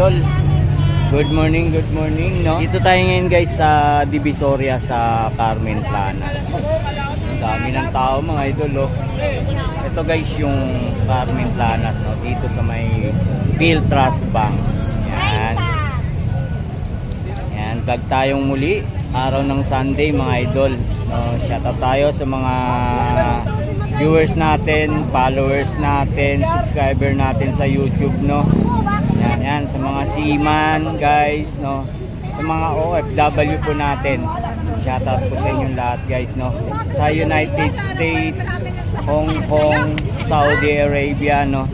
idol. Good morning, good morning, no? Dito tayo ngayon guys sa Divisoria sa Carmen Plana. Ang dami ng tao mga idol, oh. Ito guys yung Carmen Planas, no? Dito sa may Phil Bank. Yan. Yan, vlog tayong muli. Araw ng Sunday mga idol. No, shout out tayo sa mga viewers natin, followers natin, subscriber natin sa YouTube, no. Yan, sa mga seaman, guys, no. Sa mga OFW po natin. Shout out po sa inyong lahat, guys, no. Sa United States, Hong Kong, Saudi Arabia, no.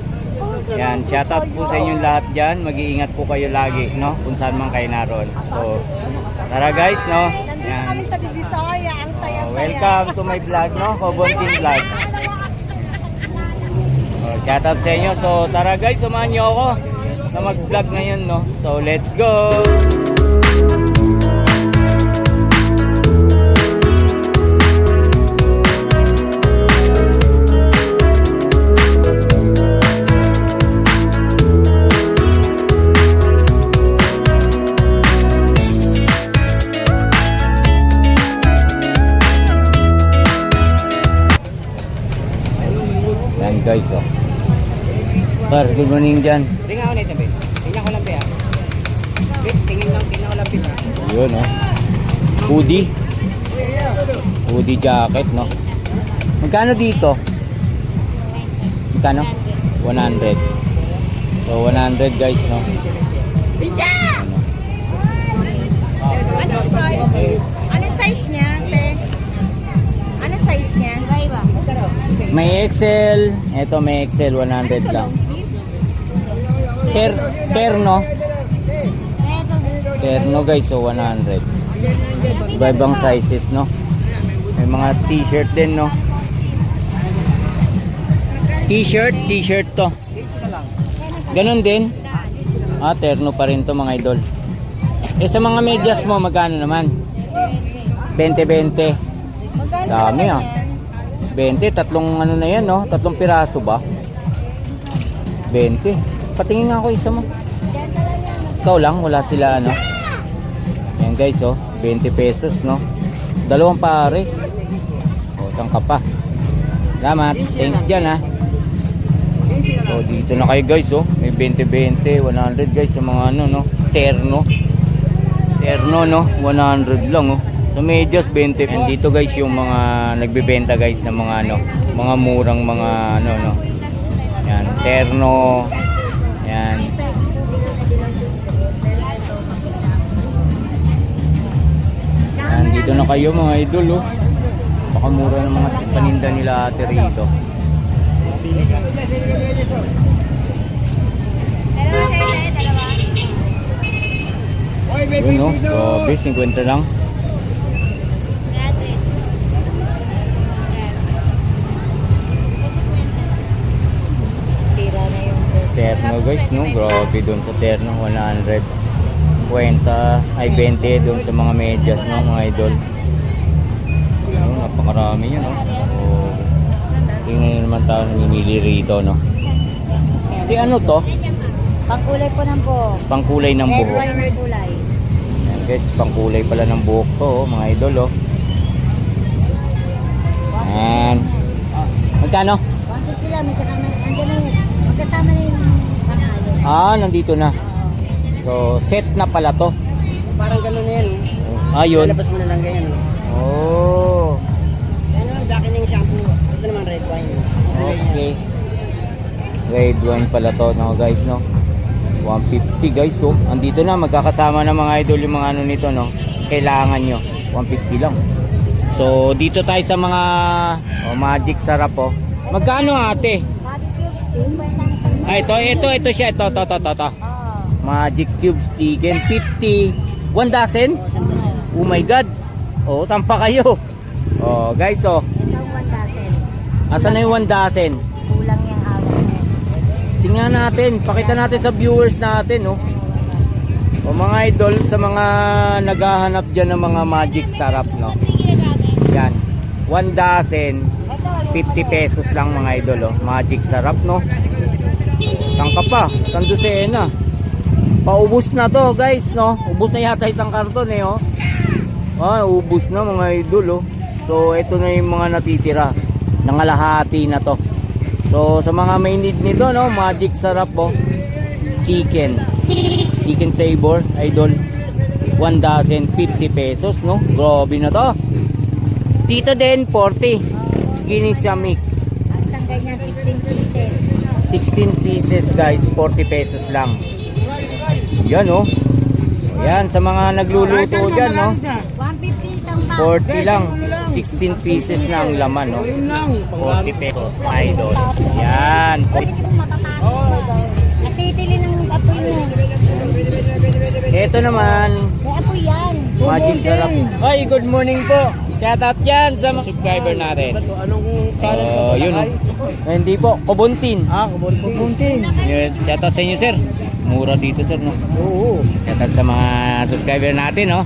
Yan, shout out po sa inyong lahat dyan. Mag-iingat po kayo lagi, no? Kung saan man kayo naroon. So, tara guys, no? Yan. kami sa Divisoria. Ang saya-saya. Welcome to my vlog, no? Kobontin Vlog. Oh, shout out sa inyo. So, tara guys, samahan nyo ako sa mag-vlog ngayon, no? So, let's go! Yan guys, oh. Sir, good morning dyan. Tingnan ko nito, be. Tingnan ko lang, be, ah. Be, be, ah. Yun, oh. Hoodie. Hoodie jacket, no? Magkano dito? Magkano? 100. So, 100 guys, no? Ano? Anong size? Anong size niya, te? Anong size niya? Iba-iba. May XL. Ito may XL, 100 lang. Per, perno. Perno guys, so 100. Iba-ibang sizes, no? May mga t-shirt din, no? T-shirt, t-shirt to. Ganon din. Ah, terno pa rin to mga idol. Eh sa mga medyas mo, magkano naman? 20-20. Magkano Dami, ah. yan? 20, tatlong ano na yan, no? Tatlong piraso ba? 20. Patingin nga ako isa mo. Ikaw lang, wala sila ano. Yan guys, oh. 20 pesos, no? Dalawang pares. O, saan ka pa? Salamat. Thanks dyan, ha. So, dito na kayo guys, oh. May 20-20, 100 guys sa mga ano, no? Terno. Terno, no? 100 lang, oh. Sa medyas, 20. And dito guys, yung mga nagbebenta guys ng mga ano, mga murang mga ano, no? Yan, terno. Yan. Kayo mga idol, oh. Baka mura ng mga paninda nila ate rito. Yun, no? Grabe, 50 lang. Terno guys, no? Grabe doon sa Terno, 100. 20, ay 20 doon sa mga medyas, no? Mga idol. Ano, napakarami yun, no? So, tingnan naman tayo namimili rito, no? Di ano to? Pangkulay po ng po. Pangkulay ng Red buhok. wine kulay. Yan guys, pangkulay pala ng buhok to, oh, mga idol, oh. Yan. Magkano? 150 lang. May kasama. Andiyan na yun. Magkasama na yung panalo. Ah, nandito na. So, set na pala to. Parang gano'n na yan. oh. Ayun. Lalabas mo na lang ganyan. oh. Oh. Ano, daki na yung shampoo. Ito naman red wine. Okay. Grade 1 pala to, no, guys, no. 150 guys, so andito na magkakasama na mga idol yung mga ano nito, no. Kailangan nyo. 150 lang. So, dito tayo sa mga oh, magic sarap, oh. Magkano ate? Body cubes. 50 ang isang. Ah, ito, ito, ito siya. Ito, ito, ito, ito, ito. Oo. Magic Cubes Chicken 50. One dozen? Oh my God. Oh, tampa kayo. Oh, guys, oh. Ito ang 1,000. Asan na yung one dozen? Kulang yung awak niya. Tingnan natin, pakita natin sa viewers natin, no. O mga idol sa mga naghahanap diyan ng mga magic sarap, no. Yan. One dozen, Ito, yung 50 pesos lang mga idol, oh. Magic sarap, no. Saan ka pa? San Lucena. Paubos na to guys, no? Ubos na yata isang karton eh, oh. Ah, ubos na mga idol, oh. So, ito na yung mga natitira. Nangalahati na to. So, sa mga may need nito, no? Magic sarap, oh. Chicken. Chicken flavor, idol. 1 dozen, 50 pesos, no? Grabe na to. Dito din, 40. Ginisa mix. Tanggal niya 16 pieces. 16 pieces guys, 40 pesos lang. Yan oh. Yan, sa mga nagluluto dyan, no? 150 isang bag. 40 lang. 16 pieces na ang laman, no? 40 pesos, idol. Yan. Pwede pong matatapos. At titili ng apoy mo. Ito naman, May apoy yan. magic sarap. Ay, good morning po. Shout out yan sa mga subscriber natin. Anong Oh, yun oh. Hindi po, Kubuntin. Ah, kubuntin. Yes, shout out sa inyo, sir. Mura dito, sir, no? Oo. Shout out sa mga subscriber natin, no?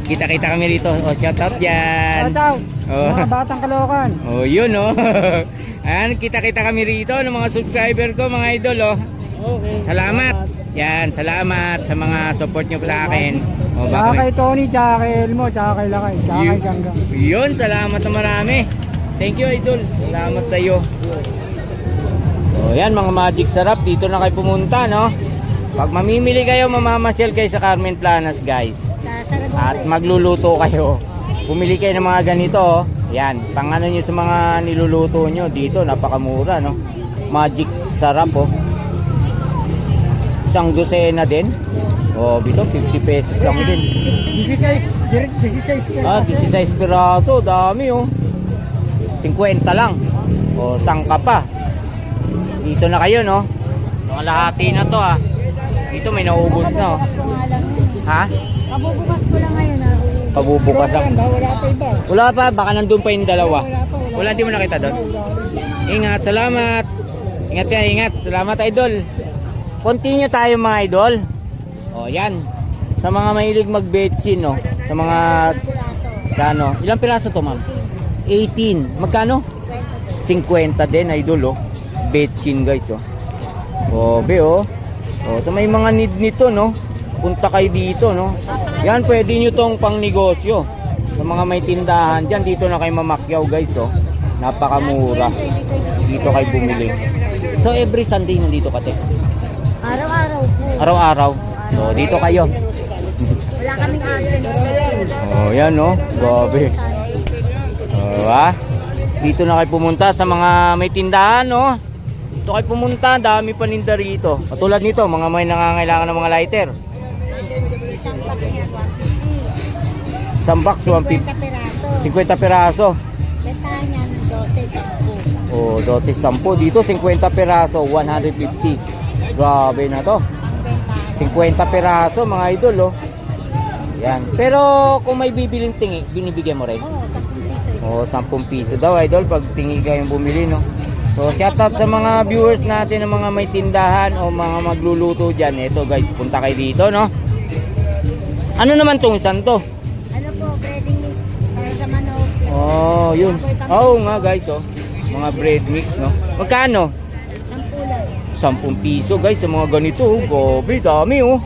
Kita-kita kami rito. Oh, shout out yan. Ataw, Oh. mga batang kalokan. Oh, yun, no? Ayan, kita-kita kami rito ng mga subscriber ko, mga idol, oh. Okay. Salamat. Yan, salamat sa mga support nyo sa akin. Oh, Tsaka kay Tony, tsaka kay Elmo, tsaka kay Lakay, tsaka kay Yun, Ganggang. yun, salamat na marami. Thank you, idol. Salamat sa iyo. Oh, yan mga magic sarap. Dito na kayo pumunta, no? Pag mamimili kayo, mamamasyal kayo sa Carmen Planas, guys. At magluluto kayo. Pumili kayo ng mga ganito, oh. Yan, pang ano nyo sa mga niluluto nyo dito, napakamura, no? Magic sarap, oh. Isang dosena din. Oh, dito 50 pesos lang din. 16, direct 16 po. Ah, 16 piraso, dami oh. 50 lang. O, sangka pa. Dito na kayo, no? Mga lahati na to, ah. Dito may naubos na, oh. Ha? Kabubukas ko lang ngayon ah. Pabubukas lang. Wala pa iba. Wala pa, baka nandun pa yung dalawa. Wala pa, wala. Wala, di mo nakita doon? Ingat, salamat. Ingat ka, ingat. Salamat, idol. Continue tayo, mga idol. O, yan. Sa mga mahilig mag-betchin, no? Sa mga, ano, ilang piraso to, ma'am? 18. Magkano? 50 din, idol, oh. Betchin, guys, oh. Obe, oh. Oh, so may mga need nito, no? Punta kayo dito, no? Yan, pwede nyo tong pang negosyo. Sa mga may tindahan dyan, dito na kayo mamakyaw, guys, oh. Napakamura. Dito kayo bumili. So, every Sunday nandito ka, te? Araw-araw po. Araw-araw. So, dito kayo. Wala kaming absent. Oh, yan, no? Grabe. Oh, ah. Dito na kayo pumunta sa mga may tindahan, no? Dito kayo pumunta, dami paninda rito. Katulad nito, mga may nangangailangan ng mga lighter. Isang pack niya, 150. Isang box, 150. 50 piraso. 50 peraso. Bentahan niyan, 12 Oh, dote 10. Dito, 50 peraso, 150. Grabe na to. ang bentahan. 50 peraso, mga idol, oh. Yan. Pero kung may bibiling tingi, binibigyan mo rin. Oo, 10 piso. O, 10 piso daw idol pag tingi kayong bumili no. So shout out sa mga viewers natin ng mga may tindahan o mga magluluto dyan. Ito guys, punta kayo dito no. Ano naman tong isan to? Ano po, breading mix para sa manok. Oh, yun. Oo nga guys oh. Mga bread mix no. Magkano? 10 lang. 10 piso guys sa mga ganito. Oh, Gobe, dami oh.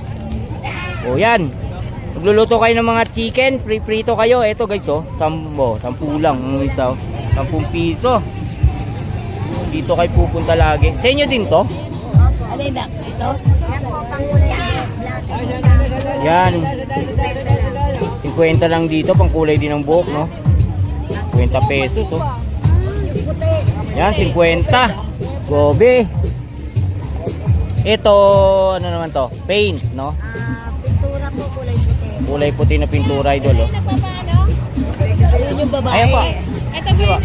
O yan. Magluluto kayo ng mga chicken, pre-prito kayo. Ito guys oh, 10, oh, 10 lang ang isa oh. 10 piso. Dito kayo pupunta lagi. Sa inyo din to? Alin na? Ito? Yan po, pangkulay na. Black. Yan. 50 lang dito, pang kulay din ng buhok, no? 50 pesos, oh. Yan, 50. Gobe. Ito, ano naman to? Paint, no? Ah, pintura po, kulay puti. Kulay puti na pintura, idol, oh. Ayun yung babae. Ayan po. Ito?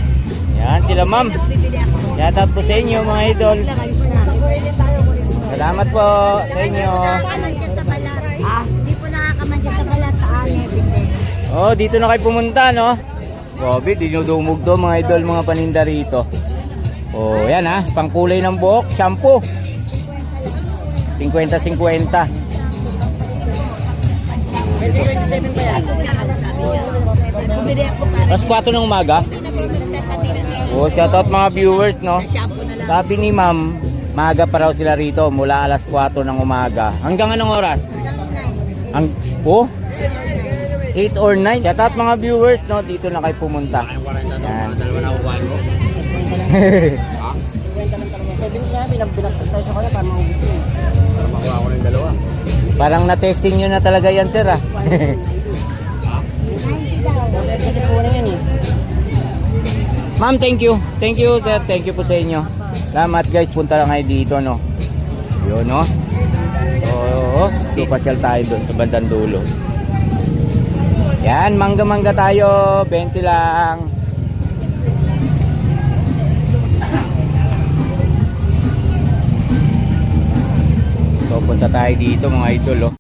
Yan, sila ma'am. Shout out po sa inyo, mga idol. Salamat po sa inyo. Balat. Ah? Hindi po nakakamanjat sa balat. Saan eh, Oh, dito na kayo pumunta, no? Gobe, dinudumog to, mga idol, mga paninda rito. Oh, yan ha, pangkulay ng buhok, shampoo. 50-50. Bibili ako para Alas 4 ng umaga. Oh, shout out mga viewers, no? Sabi ni ma'am, Maaga pa raw sila rito mula alas 4 ng umaga. Hanggang anong oras? Ang oh? 8 or 9. Shout out mga viewers, no? Dito na kayo pumunta. Yan. Parang na-testing nyo na talaga yan, sir, ah. Ma'am, thank you. Thank you, sir. Thank you po sa inyo. Salamat, guys. Punta lang kayo dito, no? Yun, no? Oo. So, pasyal tayo doon sa bandang dulo. Yan, mangga-mangga tayo. 20 lang. So, punta tayo dito, mga idol, oh.